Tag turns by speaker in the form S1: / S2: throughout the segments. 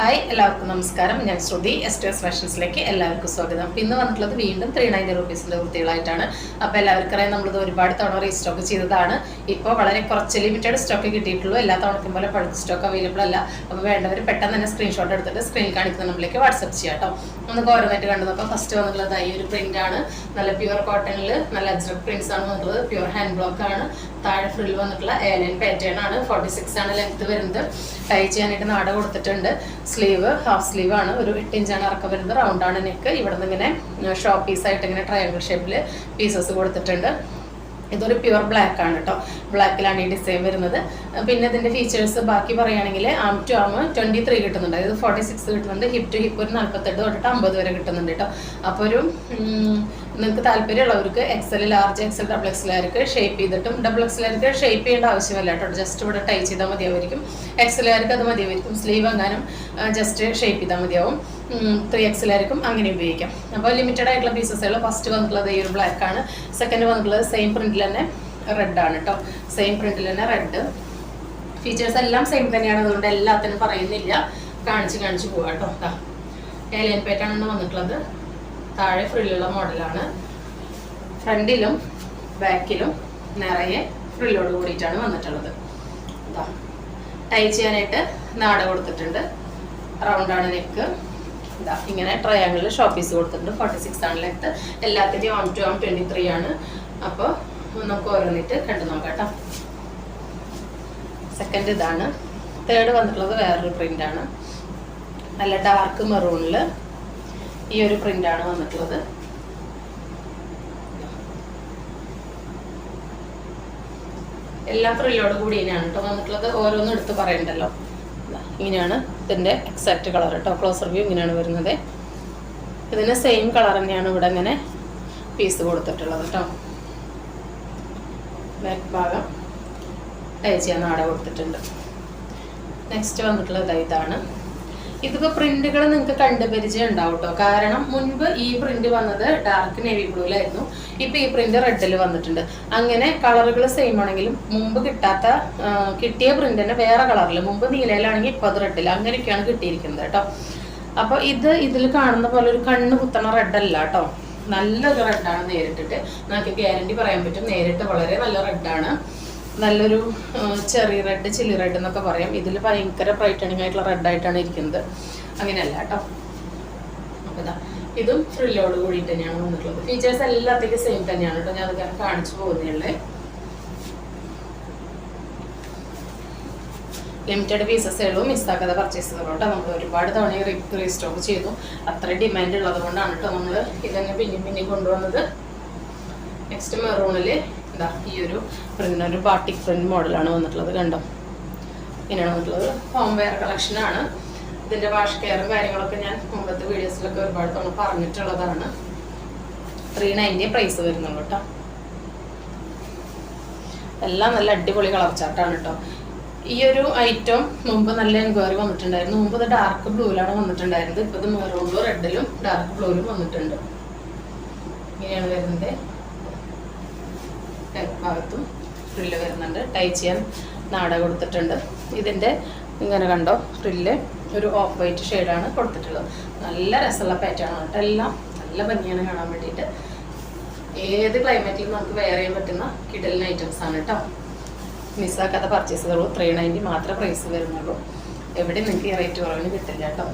S1: Hi എല്ലാവർക്കും നമസ്കാരം. ഞാൻ ശ്രുതി എസ് ടി എസ് ഫാഷൻസിലേക്ക് എല്ലാവർക്കും സ്വാഗതം. ഇന്ന് വന്നിട്ടുള്ളത് വീണ്ടും ത്രീ നയന്റി റുപ്പീസിന്റെ കുർത്തികളായിട്ടാണ്. അപ്പോൾ എല്ലാവർക്കും അറിയാം നമ്മളിത് ഒരുപാട് തവണ റീസ്റ്റോക്ക് ചെയ്തതാണ്. ഇപ്പോൾ വളരെ കുറച്ച് ലിമിറ്റഡ് സ്റ്റോക്ക് കിട്ടിയിട്ടുള്ളൂ. എല്ലാ തവണക്കും പോലെ പഴുത്ത സ്റ്റോക്ക് അവൈലബിൾ അല്ല. അപ്പോൾ വേണ്ടവർ പെട്ടെന്ന് തന്നെ സ്ക്രീൻഷോട്ട് എടുത്തിട്ട് സ്ക്രീനിൽ കാണിക്കുന്ന നമ്മളിലേക്ക് വാട്സപ്പ് ചെയ്യാം കേട്ടോ നമുക്ക് ഓരോന്നായിട്ട് കണ്ടു നോക്കാം ഫസ്റ്റ് വന്നിട്ടുള്ളത് ഈ ഒരു പ്രിന്റാണ് നല്ല പ്യുവർ കോട്ടണിൽ നല്ല അജ്രക് പ്രിൻസ് ആണ് വന്നിട്ടുള്ളത്. പ്യുവർ ഹാൻഡ് ബ്ലോക്ക് ആണ്. താഴെ ഫ്രിൽ വന്നിട്ടുള്ള ഏലൈൻ പാറ്റേൺ ആണ്. ഫോർട്ടി സിക്സ് ആണ് ലെങ്ത് വരുന്നത്. ടൈ ചെയ്യാനായിട്ട് നാട കൊടുത്തിട്ടുണ്ട്. സ്ലീവ് ഹാഫ് സ്ലീവ് ആണ്. ഒരു എട്ട് ഇഞ്ചാണ് ഇറക്കം വരുന്നത്. ആണ് നെക്ക് ഇവിടെ നിന്ന് ഇങ്ങനെ ഷോ പീസായിട്ട് ഇങ്ങനെ ട്രയാങ്കിൾ ഷേപ്പിൽ പീസസ് കൊടുത്തിട്ടുണ്ട്. ഇതൊരു പ്യുവർ ബ്ലാക്ക് ആണ് കേട്ടോ ബ്ലാക്കിലാണ് ഈ ഡിസൈൻ വരുന്നത്. പിന്നെ ഇതിന്റെ ഫീച്ചേഴ്സ് ബാക്കി പറയുകയാണെങ്കിൽ arm to arm twenty three കിട്ടുന്നുണ്ട്. അതായത് ഫോർട്ടി സിക്സ് കിട്ടുന്നുണ്ട്. ഹിപ്പ് ടു ഹിപ്പ് ഒരു നാൽപ്പത്തെട്ട് തൊട്ടിട്ട് അമ്പത് വരെ കിട്ടുന്നുണ്ട് കേട്ടോ അപ്പോൾ ഒരു നിങ്ങൾക്ക് താല്പര്യമുള്ളവർക്ക് എക്സൽ ലാർജ് എക്സൽ ഡബിൾ എക്സലുകാർക്ക് ഷേപ്പ് ചെയ്തിട്ടും ഡബിൾ എക്സലുകാർക്ക് ഷേപ്പ് ചെയ്യേണ്ട ആവശ്യമില്ല കേട്ടോ. ജസ്റ്റ് ഇവിടെ ടൈ ചെയ്താൽ മതിയായിരിക്കും എക്സലുകാർക്ക് അത് മതിയായിരിക്കും സ്ലീവ് എങ്ങാനും ജസ്റ്റ് ഷേപ്പ് ചെയ്താൽ മതിയാവും. ത്രീ ആർക്കും അങ്ങനെ ഉപയോഗിക്കാം. അപ്പോൾ ലിമിറ്റഡ് ആയിട്ടുള്ള പീസസുകൾ ഫസ്റ്റ് വന്നിട്ടുള്ളത് ഈ ഒരു ബ്ലാക്ക് ആണ്. സെക്കൻഡ് വന്നിട്ടുള്ളത് സെയിം പ്രിന്റിൽ തന്നെ റെഡ് ആണ് കേട്ടോ. സെയിം പ്രിന്റിൽ തന്നെ റെഡ് ഫീച്ചേഴ്സ് എല്ലാം സെയിം തന്നെയാണ്. അതുകൊണ്ട് എല്ലാത്തിനും പറയുന്നില്ല. കാണിച്ച് കാണിച്ച് പോവാം കേട്ടോ. ഏലിയൻ പേറ്റാണ് വന്നിട്ടുള്ളത്. താഴെ ഫ്രില്ലുള്ള മോഡലാണ്. ഫ്രണ്ടിലും ബാക്കിലും നിറയെ ഫ്രില്ലോട് കൂടിയിട്ടാണ് വന്നിട്ടുള്ളത്. ഇതാ ടൈ ചെയ്യാനായിട്ട് നാട കൊടുത്തിട്ടുണ്ട്. റൗണ്ടാണ് നെക്ക് ഇതാ ഇങ്ങനെ ട്രയാങ്കിളിൽ ഷോപ്പ് പീസ് കൊടുത്തിട്ടുണ്ട്. ഫോർട്ടി സിക്സ് ആണ് ലെങ്ത് എല്ലാത്തിന്റെയും one two one twenty three ആണ്. അപ്പോൾ നമുക്ക് ഓരോന്നിട്ട് കണ്ടു നോക്കാം കേട്ടോ. സെക്കൻഡ് ഇതാണ്. തേർഡ് വന്നിട്ടുള്ളത് വേറൊരു പ്രിന്റാണ് നല്ല ഡാർക്ക് മെറൂണിൽ ഈ ഒരു ആണ് വന്നിട്ടുള്ളത്. എല്ലാം ഫ്രില്ലോട് കൂടി ഇങ്ങനെയാണ് കേട്ടോ വന്നിട്ടുള്ളത്. ഓരോന്നും എടുത്ത് പറയണ്ടല്ലോ. ഇങ്ങനെയാണ് ഇതിന്റെ എക്സാക്റ്റ് കളർ കേട്ടോ ക്ലോസർ വ്യൂ ഇങ്ങനെയാണ് വരുന്നത്. ഇതിന് സെയിം കളർ തന്നെയാണ് ഇവിടെ ഇങ്ങനെ പീസ് കൊടുത്തിട്ടുള്ളത് കേട്ടോ ബാക്ക് ഭാഗം ടൈ ചെയ്യാൻ ആടെ കൊടുത്തിട്ടുണ്ട്. നെക്സ്റ്റ് വന്നിട്ടുള്ളത് ഇതാണ്. ഇതിപ്പോ പ്രിന്റുകൾ നിങ്ങൾക്ക് കണ്ടുപരിചയം ഉണ്ടാവും കേട്ടോ കാരണം മുൻപ് ഈ പ്രിന്റ് വന്നത് ഡാർക്ക് നേവി ബ്ലൂലായിരുന്നു ഇപ്പൊ ഈ പ്രിന്റ് റെഡിൽ വന്നിട്ടുണ്ട്. അങ്ങനെ കളറുകൾ സെയിം ആണെങ്കിലും മുമ്പ് കിട്ടാത്ത കിട്ടിയ പ്രിന്റ് തന്നെ വേറെ കളറിൽ മുമ്പ് നീലയിലാണെങ്കിൽ ഇപ്പൊ അത് റെഡിൽ അങ്ങനെയൊക്കെയാണ് കിട്ടിയിരിക്കുന്നത് കേട്ടോ അപ്പൊ ഇത് ഇതിൽ കാണുന്ന പോലെ ഒരു കണ്ണ് കുത്തണ റെഡല്ല കേട്ടോ നല്ലൊരു റെഡാണ് നേരിട്ടിട്ട്. നമുക്ക് ഗ്യാരണ്ടി പറയാൻ പറ്റും നേരിട്ട് വളരെ നല്ല റെഡാണ് നല്ലൊരു ചെറിയ ചെറി റെഡ് ചില്ലി റെഡ് എന്നൊക്കെ പറയാം. ഇതിൽ ഭയങ്കര ബ്രൈറ്റണിങ് ആയിട്ടുള്ള റെഡായിട്ടാണ് ഇരിക്കുന്നത്. അങ്ങനെയല്ല കേട്ടോ. അപ്പോൾ ഇതാ ഫ്രില്ലോട് കൂടി തന്നെയാണ് വന്നിട്ടുള്ളത്. ഫീച്ചേഴ്സ് എല്ലാത്തേക്കും സെയിം തന്നെയാണ് കേട്ടോ. ഞാൻ അത് കാണിച്ചു പോകുന്നേ ലിമിറ്റഡ് പീസസ് പീസസുകളോ മിസ്സാക്കാതെ പർച്ചേസ് ചെയ്തോളൂ കേട്ടോ. നമ്മൾ ഒരുപാട് തവണ റീസ്റ്റോക്ക് ചെയ്തു. അത്ര ഡിമാൻഡ് ഉള്ളത് കൊണ്ടാണ് കേട്ടോ നമ്മൾ ഇതന്നെ പിന്നെയും പിന്നെയും കൊണ്ടുവന്നത്. നെക്സ്റ്റ് മെറൂണിൽ ഇതാ ഈ ഒരു പ്രിന്റ് ഒരു ബാട്ടിക് പ്രിന്റ് മോഡലാണ് വന്നിട്ടുള്ളത് കണ്ടോ? ഇങ്ങനെയാണ് വന്നിട്ടുള്ളത്. ഹോം വെയർ കളക്ഷനാണ് ഇതിന്റെ വാഷ് കെയറും കാര്യങ്ങളൊക്കെ ഞാൻ മുമ്പത്തെ വീഡിയോസിലൊക്കെ ഒരുപാട് തവണ പറഞ്ഞിട്ടുള്ളതാണ്. ത്രീ നയന്റി പ്രൈസ് വരുന്നുള്ളൂ കേട്ടോ എല്ലാം നല്ല അടിപൊളി കളർ ചാർട്ടാണ് കേട്ടോ ഈ ഒരു ഐറ്റം മുമ്പ് നല്ല എൻക്വയറി വന്നിട്ടുണ്ടായിരുന്നു. മുമ്പ് ഇത് ഡാർക്ക് ബ്ലൂവിലാണ് വന്നിട്ടുണ്ടായിരുന്നത്. ഇപ്പൊ ഇത് മെറൂണിലും റെഡിലും ഡാർക്ക് ബ്ലൂവിലും വന്നിട്ടുണ്ട്. ഇങ്ങനെയാണ് വരുന്നത്. ഭാഗത്തും ഫ്രില്ല് വരുന്നുണ്ട്. ടൈ ചെയ്യാൻ നാട കൊടുത്തിട്ടുണ്ട്. ഇതിന്റെ ഇങ്ങനെ കണ്ടോ ഫ്രില്ല് ഒരു ഓഫ് വൈറ്റ് ഷെയ്ഡാണ് കൊടുത്തിട്ടുള്ളത്. നല്ല രസമുള്ള പാറ്റേൺ ആണ് കേട്ടോ. എല്ലാം നല്ല ഭംഗിയാണ് കാണാൻ വേണ്ടിയിട്ട്. ഏത് ക്ലൈമറ്റിലും നമുക്ക് വെയർ ചെയ്യാൻ പറ്റുന്ന കിടലിന് ഐറ്റംസ് ആണ് കേട്ടോ. മിസ്സാക്കാത്ത പർച്ചേസ് ചെയ്തോളൂ ത്രീ നയന്റി മാത്രമേ പ്രൈസ് വരുന്നുള്ളൂ. എവിടെ നിങ്ങൾക്ക് ഈ റേറ്റ് കുറവിന് കിട്ടില്ല കേട്ടോ.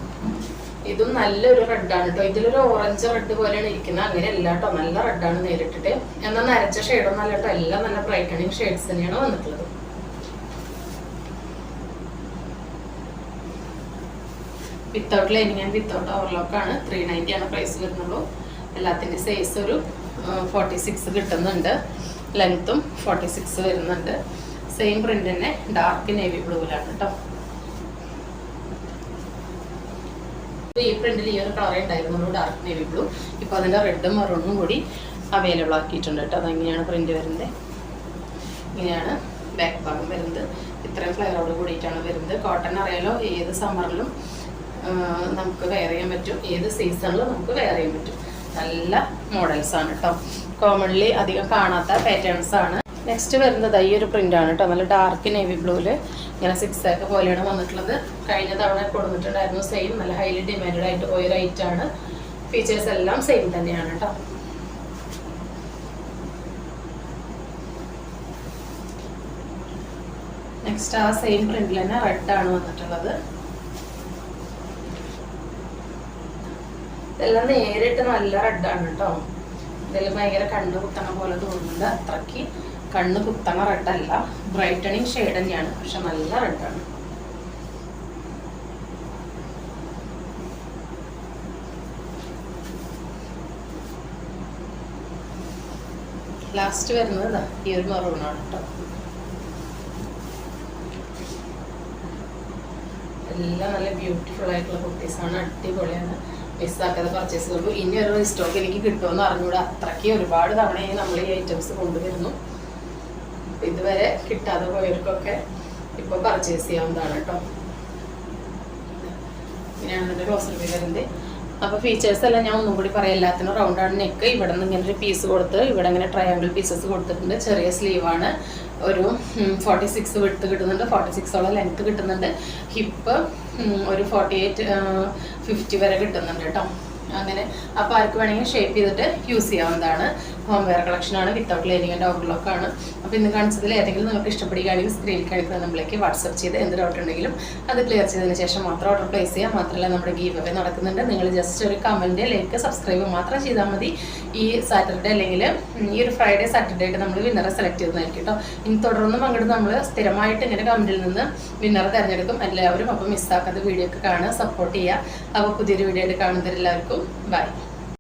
S1: ഇതും നല്ലൊരു റെഡാണ് കേട്ടോ ഇതിലൊരു ഓറഞ്ച് റെഡ് പോലെയാണ് ഇരിക്കുന്നത്. അങ്ങനെ അല്ല കേട്ടോ നല്ല റെഡാണ് നേരിട്ടിട്ട്. എന്നാൽ നരച്ച ഷെയ്ഡൊന്നും അല്ല കേട്ടോ എല്ലാം നല്ല ബ്രൈറ്റണിങ് ഷെയ്ഡ്സ് തന്നെയാണ് വന്നിട്ടുള്ളത്. Without lining and without overlock ആണ് ത്രീ നയന്റി ആണ് പ്രൈസ് വരുന്നുള്ളൂ. എല്ലാത്തിന്റെ സൈസ് ഒരു ഫോർട്ടി സിക്സ് കിട്ടുന്നുണ്ട്. ലെങ്ത്തും ഫോർട്ടി സിക്സ് വരുന്നുണ്ട്. സെയിം പ്രിന്റ് തന്നെ ഡാർക്ക് നേവി ബ്ലൂവിലാണ് കേട്ടോ ഈ പ്രിന്റിൽ ഈ ഒരു കളറേ ഉണ്ടായിരുന്നു. ഡാർക്ക് നേവി ബ്ലൂ ഇപ്പോൾ അതിന്റെ റെഡും മെറൂണും കൂടി അവൈലബിൾ ആക്കിയിട്ടുണ്ട് കേട്ടോ. അതെങ്ങനെയാണ് പ്രിന്റ് വരുന്നത്? ഇങ്ങനെയാണ് ബാക്ക് ഭാഗം വരുന്നത്. ഇത്രയും ഫ്ലെയറോട് കൂടിയിട്ടാണ് വരുന്നത്. കോട്ടൺ അറിയാലോ ഏത് സമ്മറിലും നമുക്ക് വെയർ ചെയ്യാൻ പറ്റും. ഏത് സീസണിലും നമുക്ക് വെയർ ചെയ്യാൻ പറ്റും. നല്ല മോഡൽസ് ആണ് കേട്ടോ. കോമൺലി അധികം കാണാത്ത പാറ്റേൺസ് ആണ്. നെക്സ്റ്റ് വരുന്നത് ഈ ഒരു പ്രിന്റ് ആണ് കേട്ടോ നല്ല ഡാർക്ക് നേവി ബ്ലൂൽ ഇങ്ങനെ സിക്സ് ആക്ക് പോലെയാണ് വന്നിട്ടുള്ളത്. കഴിഞ്ഞ തവണ കൊടുത്തിട്ടുണ്ടായിരുന്നു സെയിം നല്ല ഹൈലി ഡിമാൻഡ് ആയിട്ട് പോയ ആണ്. ഫീച്ചേഴ്സ് എല്ലാം സെയിം തന്നെയാണ് കേട്ടോ നെക്സ്റ്റ് ആ സെയിം പ്രിന്റിൽ തന്നെ ആണ് വന്നിട്ടുള്ളത്. ഇതെല്ലാം നേരിട്ട് നല്ല റെഡ് ആണ് കേട്ടോ ഇതിൽ ഭയങ്കര കണ്ണ് കുത്തണ പോലെ തോന്നുന്നുണ്ട് അത്രയ്ക്ക്. കണ്ണ് കുത്തണ റെഡല്ല. ബ്രൈറ്റണിങ് ഷെയ്ഡ് തന്നെയാണ്. പക്ഷെ നല്ല റെഡാണ്. ലാസ്റ്റ് വരുന്നത് ഈ ഒരു മെറൂണാണ് കേട്ടോ എല്ലാം നല്ല ബ്യൂട്ടിഫുൾ ആയിട്ടുള്ള കുർത്തീസാണ് അടിപൊളിയാണ്. മിസ്സാക്കാതെ പർച്ചേസ് ചെയ്യുള്ളൂ ഇനി ഒരു സ്റ്റോക്ക് എനിക്ക് കിട്ടുമെന്ന് അറിഞ്ഞൂടെ. അത്രയ്ക്ക് ഒരുപാട് തവണയായി നമ്മൾ ഈ ഐറ്റംസ് കൊണ്ടുവരുന്നു. ഇതുവരെ കിട്ടാതെ പോയവർക്കൊക്കെ ഇപ്പോൾ പർച്ചേസ് ചെയ്യാവുന്നതാണ് കേട്ടോ. ഇങ്ങനെയാണ് റോസർ വരുന്നത്. അപ്പോൾ ഫീച്ചേഴ്സ് എല്ലാം ഞാൻ ഒന്നും കൂടി പറയാം. എല്ലാത്തിനും റൗണ്ട് ആണ്. നെക്ക് ഇവിടെ നിന്ന് ഇങ്ങനെ ഒരു പീസ് കൊടുത്ത് ഇവിടെ ഇങ്ങനെ ട്രയാങ്കിൾ പീസസ് കൊടുത്തിട്ടുണ്ട്. ചെറിയ സ്ലീവ് ആണ്. ഒരു ഫോർട്ടി സിക്സ് വിട്ട് കിട്ടുന്നുണ്ട്. ഫോർട്ടി സിക്സോളം ലെങ്ത് കിട്ടുന്നുണ്ട്. ഹിപ്പ് ഒരു ഫോർട്ടി എയ്റ്റ് ഫിഫ്റ്റി വരെ കിട്ടുന്നുണ്ട് കേട്ടോ. അങ്ങനെ. അപ്പോൾ ആർക്ക് വേണമെങ്കിൽ ഷേപ്പ് ചെയ്തിട്ട് യൂസ് ചെയ്യാവുന്നതാണ്. ഹോം വെയർ കളക്ഷനാണ് വിത്തൗട്ട് ലൈനിങ് ആൻഡ് ഓവർലോക്ക് ആണ്. അപ്പോൾ ഇന്ന് കാണിച്ചതിൽ ഏതെങ്കിലും നിങ്ങൾക്ക് ഇഷ്ടപ്പെടുകയാണെങ്കിൽ സ്ക്രീനിൽ കാണിക്കുന്ന നമ്മളിലേക്ക് വാട്സപ്പ് ചെയ്ത് എന്ത് ഡൗട്ട് ഉണ്ടെങ്കിലും അത് ക്ലിയർ ചെയ്തതിന് ശേഷം മാത്രം ഓർഡർ പ്ലേസ് ചെയ്യാം. മാത്രമല്ല നമ്മുടെ ഗീവ് അവേ നടക്കുന്നുണ്ട്. നിങ്ങൾ ജസ്റ്റ് ഒരു കമന്റ് ലൈക്ക് സബ്സ്ക്രൈബ് മാത്രം ചെയ്താൽ മതി. ഈ സാറ്റർഡേ അല്ലെങ്കിൽ ഈ ഒരു ഫ്രൈഡേ സാറ്റർഡേ ആയിട്ട് നമ്മൾ വിന്നറെ സെലക്ട് ചെയ്യുന്നതായിരിക്കും കേട്ടോ ഇനി തുടർന്നും പങ്കെടുത്ത് നമ്മൾ സ്ഥിരമായിട്ട് ഇങ്ങനെ കമന്റിൽ നിന്ന് വിന്നറെ തിരഞ്ഞെടുക്കും. എല്ലാവരും അപ്പോൾ മിസ്സാക്കാതെ വീഡിയോ ഒക്കെ കാണുക സപ്പോർട്ട് ചെയ്യുക. അപ്പോൾ പുതിയൊരു വീഡിയോ ആയിട്ട് കാണുന്നവരെല്ലാവർക്കും Bye.